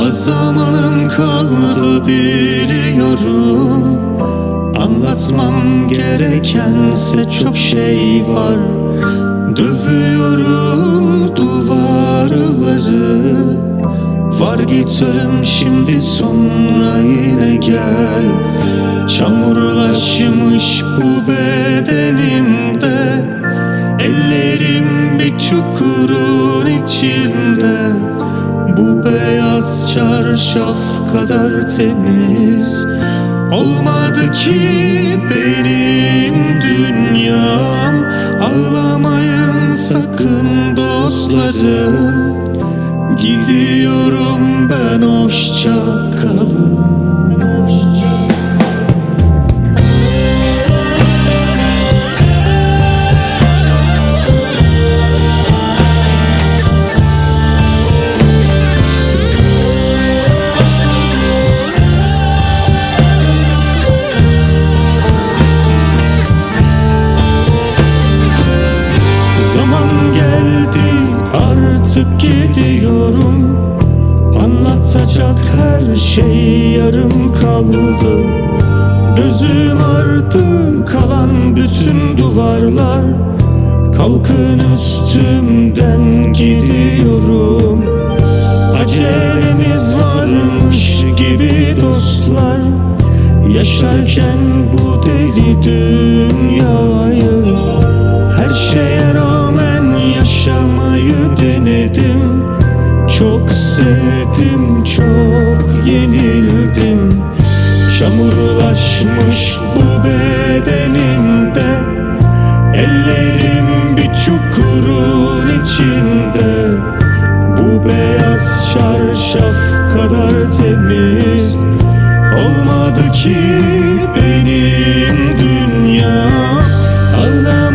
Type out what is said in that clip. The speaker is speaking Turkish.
Az zamanım kaldı biliyorum. Anlatmam gerekense çok şey var. Dövüyorum duvarları. Var git ölüm şimdi sonra yine gel. Çamurlaşmış bu bedenimde. Ellerim bir çukurun Bu beyaz çarşaf kadar temiz. Olmadı ki benim dünyam. Ağlamayın sakın dostlarım. Gidiyorum ben hoşça kalın Zaman geldi artık gidiyorum. Anlatacak her şey yarım kaldı. Gözüm ardı kalan bütün duvarlar. Kalkın üstümden gidiyorum. Acelemiz varmış gibi dostlar. Yaşarken bu deli dünyayı Her şeye ettim çok yenildim. Çamurlaşmış bu bedenimde. Ellerim bir çukurun içinde. Bu beyaz çarşaf kadar temiz. Olmadı ki benim dünya. Allah